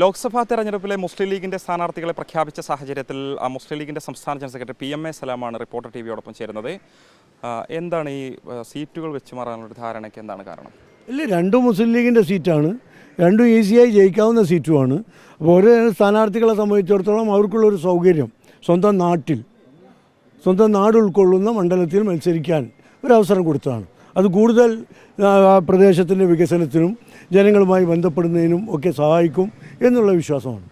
ലോക്സഭാ തെരഞ്ഞെടുപ്പിലെ മുസ്ലിം ലീഗിന്റെ സ്ഥാനാർത്ഥികളെ പ്രഖ്യാപിച്ച സാഹചര്യത്തിൽ മുസ്ലിം ലീഗിന്റെ സംസ്ഥാന general secretary P M A സലാമാണ് reporter T വിയോടൊപ്പം ചേരുന്നത്. എന്താണ് ഈ സീറ്റുകൾ വെച്ച് മാറാനുള്ള ധാരണയ്ക്ക് എന്താണ് കാരണം? ഇല്ല രണ്ടും മുസ്ലിം ലീഗിന്റെ സീറ്റാണ്. രണ്ടും ഈസിയായി ജയിക്കാവുന്ന സീറ്റുമാണ്. അപ്പോൾ ഓരോ സ്ഥാനാർത്ഥികളെ സംബന്ധിച്ചിടത്തോളം അവർക്കുള്ളൊരു സൗകര്യം സ്വന്തം നാട്ടിൽ സ്വന്തം നാട് ഉൾക്കൊള്ളുന്ന മണ്ഡലത്തിൽ മത്സരിക്കാൻ ഒരു അവസരം കൊടുത്തതാണ്. അത് കൂടുതൽ പ്രദേശത്തിന്റെ വികസനത്തിനും ജനങ്ങളുമായി ബന്ധപ്പെടുന്നതിനും ഒക്കെ സഹായിക്കും. എന്നുള്ള വിശ്വാസമാണ്.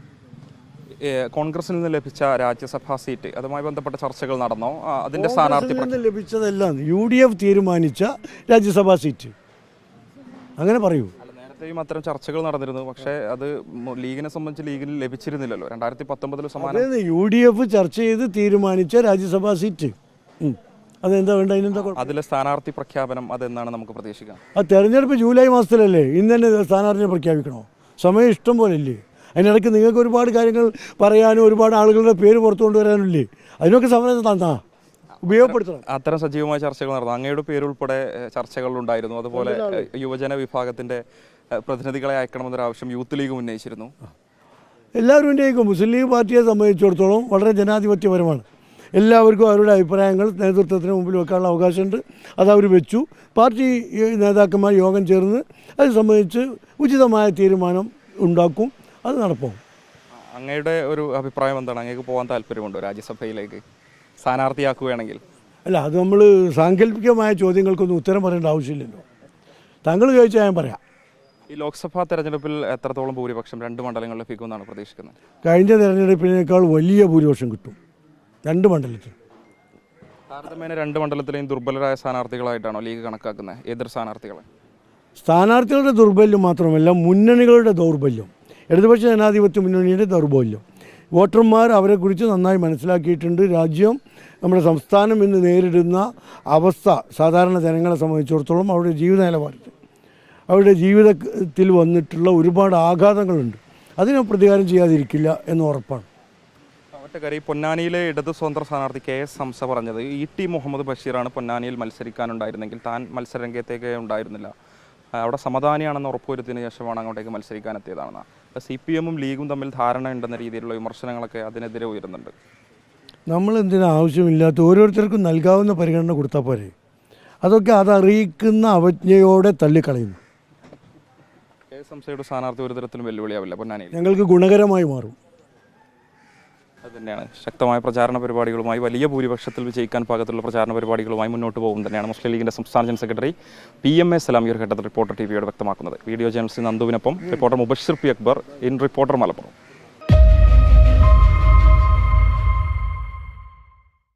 കോൺഗ്രസിൽ നിന്ന് ലഭിച്ച രാജ്യസഭാ സീറ്റ് അതുമായി ബന്ധപ്പെട്ട ചർച്ചകൾ നടന്നോ? അതിന്റെ സ്ഥാനാർത്ഥി ലഭിച്ചതെല്ലാം യു ഡി എഫ് തീരുമാനിച്ച രാജ്യസഭാ സീറ്റ്. അങ്ങനെ പറയൂ. നേരത്തെയും അത്തരം ചർച്ചകൾ നടന്നിരുന്നു പക്ഷേ അത് ലീഗിനെ സംബന്ധിച്ച് ലീഗിൽ ലഭിച്ചിരുന്നില്ലല്ലോ. രണ്ടായിരത്തി പത്തൊമ്പതിൽ സമാനം. യു ഡി എഫ് ചർച്ച ചെയ്ത് തീരുമാനിച്ച രാജ്യസഭാ സീറ്റ്. അതെന്താ വേണ്ട അതിനെന്താ? അതിലെ സ്ഥാനാർത്ഥി പ്രഖ്യാപനം അതെന്നാണ് നമുക്ക് പ്രതീക്ഷിക്കാം. ആ തെരഞ്ഞെടുപ്പ് ജൂലൈ മാസത്തിലല്ലേ ഇന്ന് തന്നെ സ്ഥാനാർത്ഥിയെ പ്രഖ്യാപിക്കണോ? സമയം ഇഷ്ടം പോലെ ഇല്ലേ അതിനിടയ്ക്ക് നിങ്ങൾക്ക് ഒരുപാട് കാര്യങ്ങൾ പറയാനും ഒരുപാട് ആളുകളുടെ പേര് പുറത്തു കൊണ്ടുവരാനില്ലേ അതിനൊക്കെ സമയം തന്നാ ഉപയോഗപ്പെടുത്തണം. അത്തരം സജീവമായ ചർച്ചകൾ നടന്നു. അങ്ങയുടെ പേരുൾപ്പെടെ ചർച്ചകൾ ഉണ്ടായിരുന്നു. അതുപോലെ യുവജന വിഭാഗത്തിന്റെ പ്രതിനിധികളെ അയക്കണമെന്നൊരു ആവശ്യം യൂത്ത് ലീഗ് ഉന്നയിച്ചിരുന്നു. എല്ലാവരും ഉന്നയിക്കും. മുസ്ലിം ലീഗ് പാർട്ടിയെ സംബന്ധിച്ചിടത്തോളം വളരെ ജനാധിപത്യപരമാണ്. എല്ലാവർക്കും അവരുടെ അഭിപ്രായങ്ങൾ നേതൃത്വത്തിന് മുമ്പിൽ വെക്കാനുള്ള അവകാശമുണ്ട്. അത് അവർ വെച്ചു. പാർട്ടി നേതാക്കന്മാർ യോഗം ചേർന്ന് അത് സംബന്ധിച്ച് ഉചിതമായ തീരുമാനം ഉണ്ടാക്കും. അത് നടപ്പാവും. അങ്ങയുടെ ഒരു അഭിപ്രായം എന്താണ്? അങ്ങേക്ക് പോകാൻ താല്പര്യമുണ്ടോ രാജ്യസഭയിലേക്ക്? സ്ഥാനാർത്ഥിയാക്കുകയാണെങ്കിൽ? അല്ല അത് നമ്മൾ സാങ്കല്പികമായ ചോദ്യങ്ങൾക്കൊന്നും ഉത്തരം പറയേണ്ട ആവശ്യമില്ലല്ലോ. താങ്കൾ ചോദിച്ചാൽ ഞാൻ പറയാം. ഈ ലോക്സഭാ തെരഞ്ഞെടുപ്പിൽ എത്രത്തോളം ഭൂരിപക്ഷം? രണ്ട് മണ്ഡലങ്ങൾ ലഭിക്കുമെന്നാണ് പ്രതീക്ഷിക്കുന്നത്. കഴിഞ്ഞ തെരഞ്ഞെടുപ്പിനേക്കാൾ വലിയ ഭൂരിപക്ഷം കിട്ടും. രണ്ട് മണ്ഡലത്തിൽ. താരതമ്യേന രണ്ട് മണ്ഡലത്തിലെയും ദുർബലരായ സ്ഥാനാർത്ഥികളായിട്ടാണോ ലീഗ് കണക്കാക്കുന്നത് എതിർ സ്ഥാനാർത്ഥികളെ? സ്ഥാനാർത്ഥികളുടെ ദൗർബല്യം മാത്രമല്ല മുന്നണികളുടെ ദൗർബല്യം. ഇടതുപക്ഷ ജനാധിപത്യ മുന്നണിയുടെ ദൗർബല്യം. വോട്ടർമാർ അവരെക്കുറിച്ച് നന്നായി മനസ്സിലാക്കിയിട്ടുണ്ട്. രാജ്യം നമ്മുടെ സംസ്ഥാനം ഇന്ന് നേരിടുന്ന അവസ്ഥ സാധാരണ ജനങ്ങളെ സംബന്ധിച്ചിടത്തോളം അവരുടെ ജീവിത നിലവാരത്തിൽ അവരുടെ ജീവിതത്തിൽ വന്നിട്ടുള്ള ഒരുപാട് ആഘാതങ്ങളുണ്ട്. അതിനെ പ്രതികാരം ചെയ്യാതിരിക്കില്ല എന്ന് ഉറപ്പാണ്. കാര്യം പൊന്നാനിയിലെ ഇടത് സ്വതന്ത്ര സ്ഥാനാർത്ഥി കെ എസ് ഹംസ പറഞ്ഞത് ഇ ടി മുഹമ്മദ് ബഷീറാണ് പൊന്നാനിയിൽ മത്സരിക്കാനുണ്ടായിരുന്നെങ്കിൽ താൻ മത്സരരംഗത്തേക്ക് ഉണ്ടായിരുന്നില്ല. അവിടെ സമാധാനിയാണെന്ന് ഉറപ്പുവരുത്തിയതിനു ശേഷമാണ് അങ്ങോട്ടേക്ക് മത്സരിക്കാൻ എത്തിയതാണെന്ന് സി പി എമ്മും ലീഗും തമ്മിൽ ധാരണ ഉണ്ടെന്ന രീതിയിലുള്ള വിമർശനങ്ങളൊക്കെ അതിനെതിരെ ഉയരുന്നുണ്ട്. നമ്മൾ എന്തിനാ ആവശ്യമില്ലാത്ത ഓരോരുത്തർക്കും നൽകാവുന്ന പരിഗണന കൊടുത്താൽ പോരെ? അതൊക്കെ അതറിയിക്കുന്ന അവജ്ഞയോടെ തള്ളിക്കളയുന്നു. കെ എസ് ഹംസയുടെ സ്ഥാനാർത്ഥി ഒരു തരത്തിലും വെല്ലുവിളിയാവില്ല പൊന്നാനി ഞങ്ങൾക്ക് ഗുണകരമായി മാറും. തന്നെയാണ്. ശക്തമായ പ്രചാരണ പരിപാടികളുമായി വലിയ ഭൂരിപക്ഷത്തിൽ വിജയിക്കാൻ പാകത്തുള്ള പ്രചാരണ പരിപാടികളുമായി മുന്നോട്ട് പോകും തന്നെയാണ് മുസ്ലിം ലീഗിന്റെ സംസ്ഥാന general secretary P M A Salam ഈ ഘട്ടത്തിൽ റിപ്പോർട്ടർ ടി വിയോട് വ്യക്തമാക്കുന്നത്. Video journalist നന്ദുവിനൊപ്പം reporter Mubashir P Akbar in reporter Malappuram.